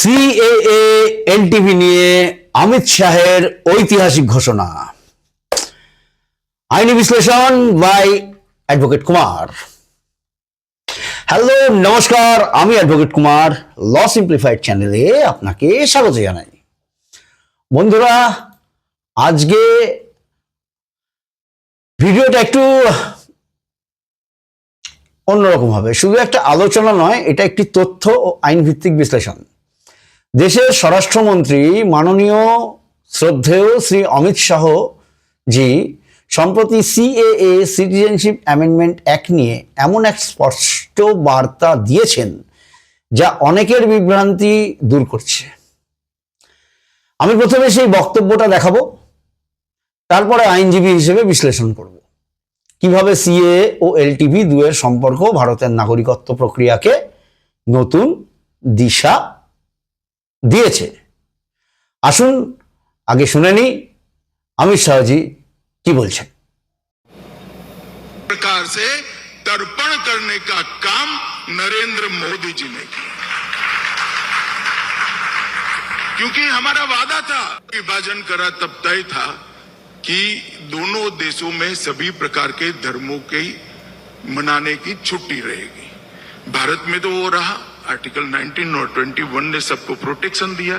CAA NTV নিয়ে অমিত শাহের ঐতিহাসিক ঘোষণা। আইনি বিশ্লেষণ বাই অ্যাডভোকেট কুমার। হ্যালো নমস্কার, আমি অ্যাডভোকেট কুমার ল সিম্পলিফাইড চ্যানেলে আপনাকে স্বাগত জানাই। বন্ধুরা, আজকে ভিডিওটা একটু অন্যরকম হবে। শুধু একটা আলোচনা নয়, এটা একটি তথ্য ও আইন ভিত্তিক বিশ্লেষণ। দেশের স্বরাষ্ট্রমন্ত্রী মাননীয় শ্রদ্ধেয় শ্রী অমিত শাহ জি, সম্প্রতি সিএএ সিটিজেনশিপ অ্যামেন্ডমেন্ট অ্যাক্ট নিয়ে এমন এক স্পষ্ট বার্তা দিয়েছেন যা অনেকের বিভ্রান্তি দূর করছে। আমি প্রথমে সেই বক্তব্যটা দেখাবো, তারপরে আইনজীবী হিসেবে বিশ্লেষণ করব। কীভাবে সিএ ও এলটিভি দুয়ের সম্পর্ক ভারতের নাগরিকত্ব প্রক্রিয়াকে নতুন দিশা দিয়েছে আসুন আগে শুনে নি অমিত শাহজি কি বলছেন प्रकार से तर्पण करने का काम नरेंद्र मोदी जी ने किया क्योंकि हमारा वादा था विभाजन करा तब तय था कि दोनों देशों में सभी प्रकार के धर्मों के मनाने की छुट्टी रहेगी भारत में तो वो रहा आर्टिकल 19 और 21 ने सबको प्रोटेक्शन दिया।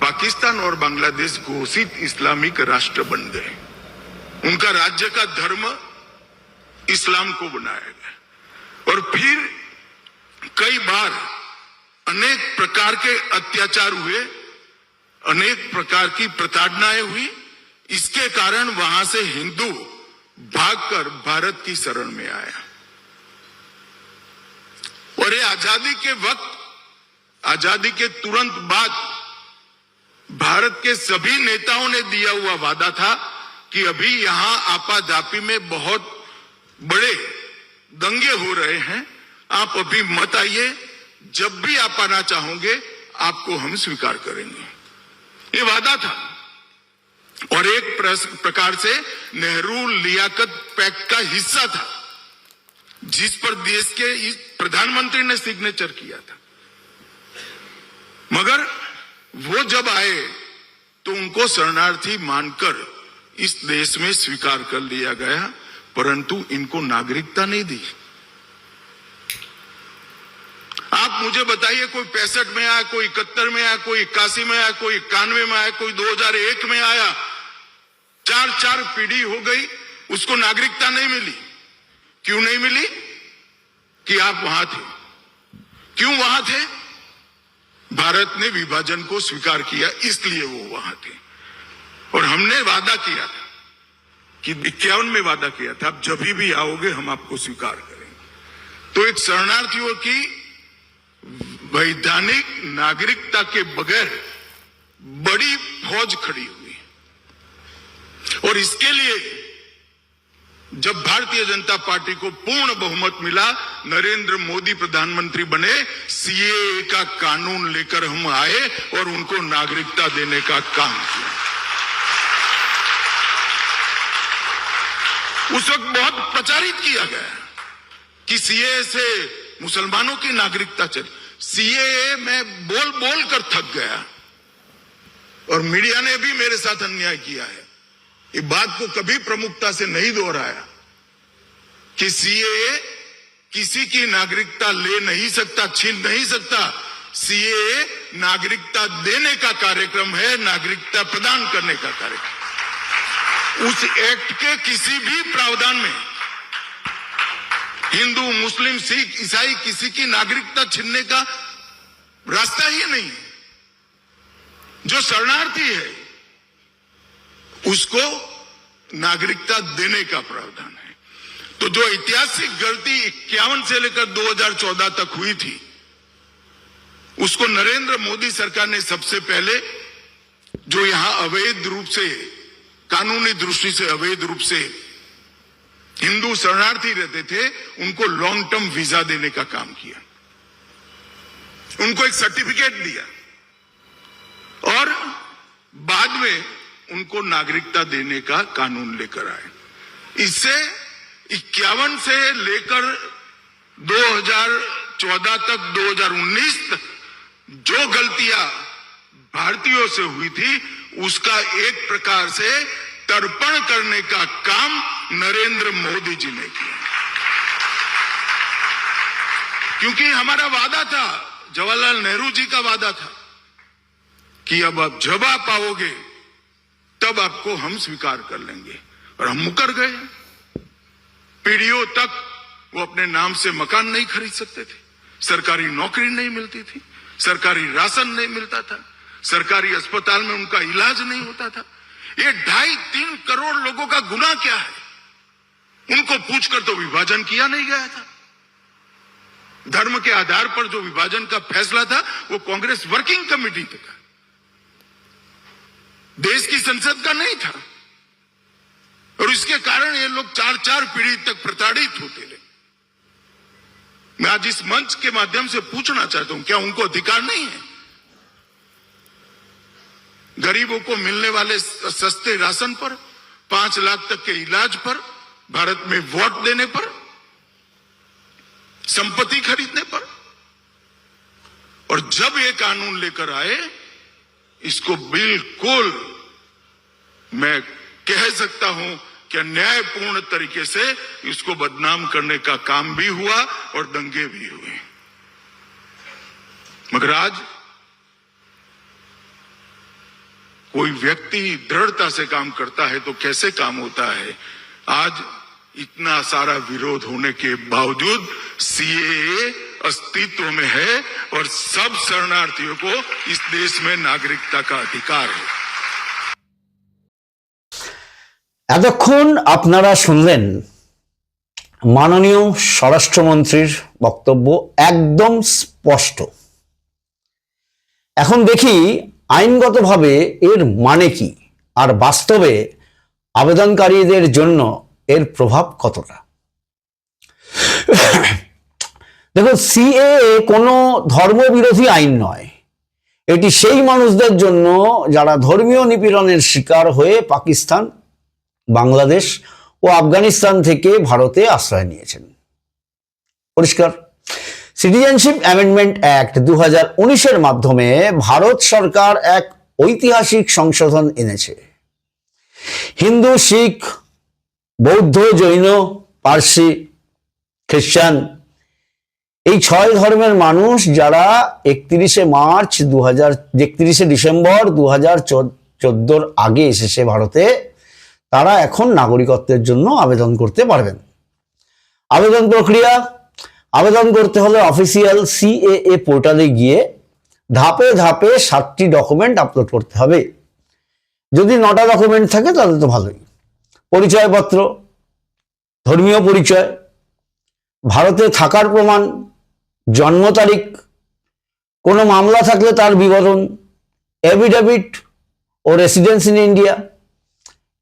पाकिस्तान और बांग्लादेश घोषित इस्लामिक राष्ट्र बन गए। उनका राज्य का धर्म इस्लाम को बनाया गया। और फिर कई बार अनेक प्रकार के अत्याचार हुए, अनेक प्रकार की प्रताड़नाएँ हुई। इसके कारण वहाँ से हिंदू भागकर भारत की शरण में आया। ये आज़ादी के वक्त, आज़ादी के तुरंत बाद भारत के सभी नेताओं ने दिया हुआ वादा था कि अभी यहाँ आपाधापी में बहुत बड़े दंगे हो रहे हैं। आप अभी मत आइए, जब भी आप आना चाहोगे, आपको हम स्वीकार करेंगे। ये वादा था। और एक प्रकार से नेहरू लियाकत पैक्ट का हिस्सा था, जिस पर देश के इस प्रधानमंत्री ने सिग्नेचर किया था। मगर वो जब आए तो उनको शरणार्थी मानकर इस देश में स्वीकार कर लिया गया, परंतु इनको नागरिकता नहीं दी। आप मुझे बताइए, कोई पैंसठ में आया, कोई इकहत्तर में आया, कोई इक्यासी में आया, कोई इक्यानवे में आया, कोई 2001 में आया, चार चार पीढ़ी हो गई, उसको नागरिकता नहीं मिली। क्यों नहीं मिली? कि आप वहाँ थे। क्यों वहाँ थे? भारत ने विभाजन को स्वीकार किया, इसलिए वो वहाँ थे। और हमने वादा किया था कि इक्यावन में वादा किया था, आप जब भी आओगे, हम आपको स्वीकार करेंगे। तो एक शरणार्थियों की वैधानिक नागरिकता के बगैर बड़ी फौज खड़ी हुई। और इसके लिए जब भारतीय जनता पार्टी को पूर्ण बहुमत मिला, नरेंद्र मोदी प्रधानमंत्री बने सीएए का कानून लेकर हम आए और उनको नागरिकता देने का काम किया। उस वक्त बहुत प्रचारित किया गया कि सीए से मुसलमानों की नागरिकता चली। सीए में बोल बोल कर थक गया। और मीडिया ने भी मेरे साथ अन्याय किया है। ये बात को कभी प्रमुखता से नहीं दोहराया। कि सीए किसी की नागरिकता ले नहीं सकता, छीन नहीं सकता। सीए नागरिकता देने का कार्यक्रम है, नागरिकता प्रदान करने का कार्यक्रम। उस एक्ट के किसी भी प्रावधान में हिंदू, मुस्लिम, सिख, ईसाई किसी की नागरिकता छीनने का रास्ता ही नहीं जो शरणार्थी है, उसको नागरिकता देने का प्रावधान है। तो जो ऐतिहासिक गलती इक्यावन से लेकर 2014 तक हुई थी, उसको नरेंद्र मोदी सरकार ने सबसे पहले जो यहाँ अवैध रूप से, कानूनी दृष्टि से अवैध रूप से हिंदू शरणार्थी रहते थे, उनको लॉन्ग टर्म वीज़ा देने का काम किया। उनको एक सर्टिफिकेट दिया। और बाद में उनको नागरिकता देने का कानून लेकर आए। इससे इक्यावन से लेकर 2014 तक 2019 तक जो गलतियाँ भारतीयों से हुई थी, उसका एक प्रकार से तर्पण करने का काम नरेंद्र मोदी जी ने किया। क्योंकि हमारा वादा था, जवाहरलाल नेहरू जी का वादा था कि अब आप, जब आप आओगे, तब आपको हम स्वीकार कर लेंगे और हम मुकर गए। पीढ़ियों तक वो अपने नाम से मकान नहीं खरीद सकते थे। सरकारी नौकरी नहीं मिलती थी, सरकारी राशन नहीं मिलता था, सरकारी अस्पताल में उनका इलाज नहीं होता था। ये ढाई तीन करोड़ लोगों का गुना क्या है? उनको पूछकर तो विभाजन किया नहीं गया था। धर्म के आधार पर जो विभाजन का फैसला था, वो कांग्रेस वर्किंग कमेटी का देश की संसद का नहीं था। और इसके कारण ये लोग चार चार पीढ़ी तक प्रताड़ित होते रहे। मैं आज इस मंच के माध्यम से पूछना चाहता हूँ, क्या उनको अधिकार नहीं है? गरीबों को मिलने वाले सस्ते राशन पर, पाँच लाख तक के इलाज पर, भारत में वोट देने पर, संपत्ति खरीदने पर। और जब ये कानून लेकर आए, इसको बिल्कुल मैं कह सकता हूँ कि न्यायपूर्ण तरीके से इसको बदनाम करने का काम भी हुआ और दंगे भी हुए। मगर आज कोई व्यक्ति दृढ़ता से काम करता है तो कैसे काम होता है? आज इतना सारा विरोध होने के बावजूद सीएए अस्तित्व में है और सब शरणार्थियों को इस देश में नागरिकता का अधिकार है। এতক্ষণ আপনারা শুনলেন মাননীয় স্বরাষ্ট্রমন্ত্রীর বক্তব্য একদম স্পষ্ট। এখন দেখি আইনগতভাবে এর মানে কি আর বাস্তবে আবেদনকারীদের জন্য এর প্রভাব কতটা? দেখুন সিএএ কোনো ধর্মবিরোধী আইন নয়। এটি সেই মানুষদের জন্য যারা ধর্মীয় নিপীড়নের শিকার হয়ে পাকিস্তান বাংলাদেশ ও আফগানিস্তান থেকে ভারতে আশ্রয় নিয়েছেন। পরিষ্কার। সিটিজেনশিপ অ্যামেন্ডমেন্ট অ্যাক্ট দু হাজার মাধ্যমে ভারত সরকার এক ঐতিহাসিক সংশোধন এনেছে। হিন্দু, শিখ, বৌদ্ধ, জৈন, পার্সি, খ্রিস্টান এই ছয় ধর্মের মানুষ যারা একত্রিশে মার্চ দু হাজার একত্রিশে ডিসেম্বর দু হাজার চোদ্দোর আগে এসেছে ভারতে তারা এখন নাগরিকত্বের জন্য আবেদন করতে পারবেন। আবেদন প্রক্রিয়া, আবেদন করতে হলে অফিসিয়াল সিএএ পোর্টালে গিয়ে ধাপে ধাপে সাতটি ডকুমেন্ট আপলোড করতে হবে। যদি নটা ডকুমেন্ট থাকে তাহলে তো ভালোই। পরিচয়পত্র, ধর্মীয় পরিচয়, ভারতে থাকার প্রমাণ, জন্ম তারিখ, কোনো মামলা থাকলে তার বিবরণ affidavit O residence in India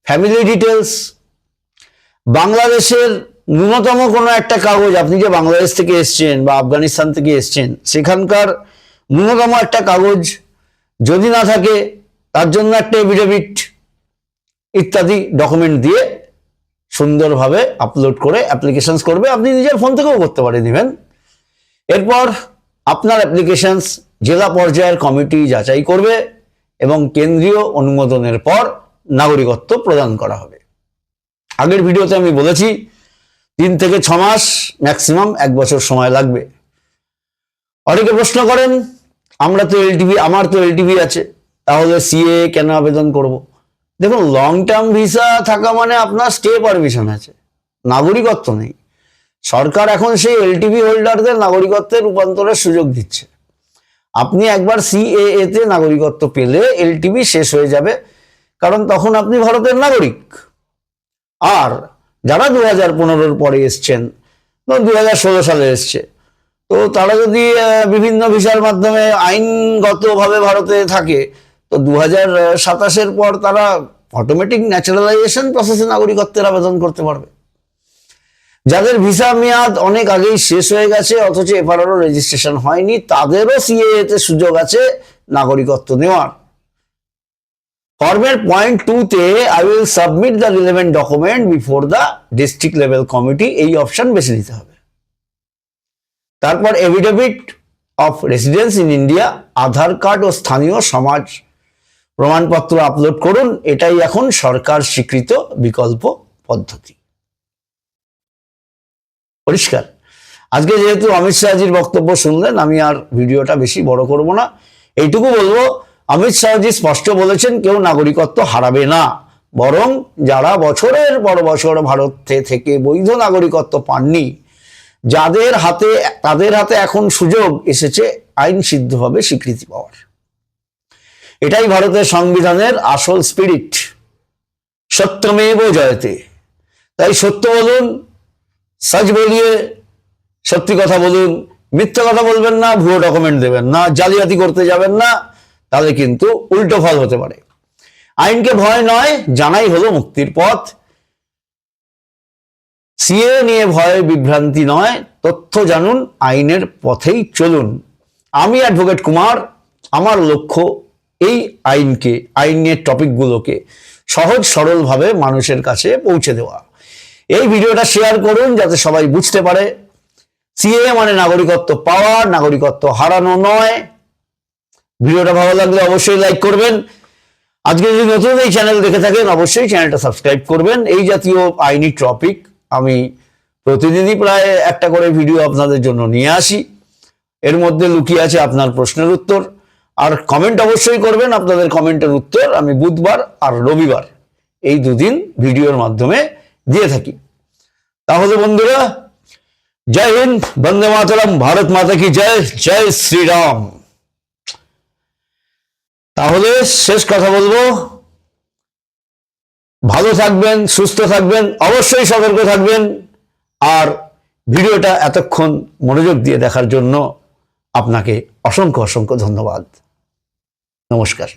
family details বাংলাদেশের ন্যূনতম কোনো একটা কাগজ, আপনি যে বাংলাদেশ থেকে এসছেন বা আফগানিস্তান থেকে এসছেন, সেখানকার ন্যূনতম একটা কাগজ যদি না থাকে, তার জন্য একটা এভিডেভিট ইত্যাদি ডকুমেন্ট দিয়ে সুন্দরভাবে আপলোড করে অ্যাপ্লিকেশনস করবে। আপনি নিজের ফোন থেকেও করতে পারেন ইভেন এরপর আপনার অ্যাপ্লিকেশনস জেলা পর্যায়ের কমিটি যাচাই করবে এবং কেন্দ্রীয় অনুমোদনের পর নাগরিকত্ব প্রদান করা হবে। আগের ভিডিওতে আমি বলেছি, তিন থেকে ছ মাস ম্যাক্সিমাম এক বছর সময় লাগবে। অনেকে প্রশ্ন করেন, আমরা তো এলটিভি আমার তো এলটিভি আছে, তাহলে সিএ কেন আবেদন করব? দেখুন লং টার্ম ভিসা থাকা মানে আপনার স্টে পারমিশন আছে, নাগরিকত্ব নেই। সরকার এখন সেই এলটিভি হোল্ডারদের নাগরিকত্বের রূপান্তরের সুযোগ দিচ্ছে। আপনি একবার সিএএ তে নাগরিকত্ব পেলে এলটিভি শেষ হয়ে যাবে। কারণ তখন আপনি ভারতের নাগরিক। আর যারা দু হাজার পনেরোর পরে এসছেন দু হাজার ষোলো সালে এসছে, তো তারা যদি বিভিন্ন ভিসার মাধ্যমে আইনগতভাবে ভারতে থাকে, তো দু হাজার সাতাশের পর তারা অটোমেটিক ন্যাচারালাইজেশন প্রসেসে নাগরিকত্বের আবেদন করতে পারবে। যাদের ভিসা মেয়াদ অনেক আগেই শেষ হয়ে গেছে, অথচ এফআরও রেজিস্ট্রেশন হয়নি, তাদেরও সিএ তে সুযোগ আছে নাগরিকত্ব নেওয়ার। ফর্মের পয়েন্ট টু তে I will submit the relevant document before the district level committee এই অপশন বেছে নিতে হবে। তারপর affidavit of residence in India Aadhaar card ও স্থানীয় সমাজ প্রমাণপত্র আপলোড করুন। এটাই এখন সরকার স্বীকৃত বিকল্প পদ্ধতি। পরিষ্কার। আজকে যেহেতু অমিত শাহজির বক্তব্য শুনলেন, আমি আর ভিডিওটা বেশি বড় করব না। এইটুকু বলব অমিত শাহজি স্পষ্ট বলেছেন, কেউ নাগরিকত্ব হারাবে না। বরং যারা বছরের পর বছর ভারতে থেকে বৈধ নাগরিকত্ব পাননি, যাদের হাতে, তাদের হাতে এখন সুযোগ এসেছে, আইন সিদ্ধভাবে স্বীকৃতি পাওয়ার। এটাই ভারতের সংবিধানের আসল স্পিরিট সত্যমেব জয়তে। তাই সত্য বলুন সাজ বলিয়ে সত্যি কথা বলুন, মিথ্যা কথা বলবেন না, ভুয়ো ডকুমেন্ট দেবেন না, জালিয়াতি করতে যাবেন না তাহলে কিন্তু উল্টো ফল হতে পারে। আইনকে ভয় নয়, জানাই হলো মুক্তির পথ। সিএ নিয়ে ভয় বিভ্রান্তি নয়, তথ্য জানুন, আইনের পথেই চলুন। আমি অ্যাডভোকেট কুমার, আমার লক্ষ্য এই আইনকে আইনের টপিকগুলোকে সহজ সরলভাবে মানুষের কাছে পৌঁছে দেওয়া। এই ভিডিওটা শেয়ার করুন যাতে সবাই বুঝতে পারে। সিএ মানে নাগরিকত্ব পাওয়া, নাগরিকত্ব হারানো নয়। ভিডিওটা ভালো লাগলে অবশ্যই লাইক করবেন। আজকে যদি নতুন এই চ্যানেল দেখে থাকেন, অবশ্যই চ্যানেলটা সাবস্ক্রাইব করবেন। এই জাতীয় আইনি টপিক আমি প্রতিদিনই প্রায় একটা করে ভিডিও আপনাদের জন্য নিয়ে আসি। এর মধ্যে লুকিয়ে আছে আপনার প্রশ্নের উত্তর। আর কমেন্ট অবশ্যই করবেন আপনাদের কমেন্টের উত্তর আমি বুধবার আর রবিবার এই দুদিন ভিডিওর মাধ্যমে দিয়ে থাকি। তাহলে বন্ধুরা, জয় হিন্দ, বন্দে মাতরম, ভারত মাতা কি জয়? জয় শ্রীরাম। তাহলে শেষ কথা বলব। ভালো থাকবেন, সুস্থ থাকবেন, অবশ্যই সতর্ক থাকবেন। আর ভিডিওটা এতক্ষণ মনোযোগ দিয়ে দেখার জন্য আপনাকে অসংখ্য অসংখ্য ধন্যবাদ। নমস্কার।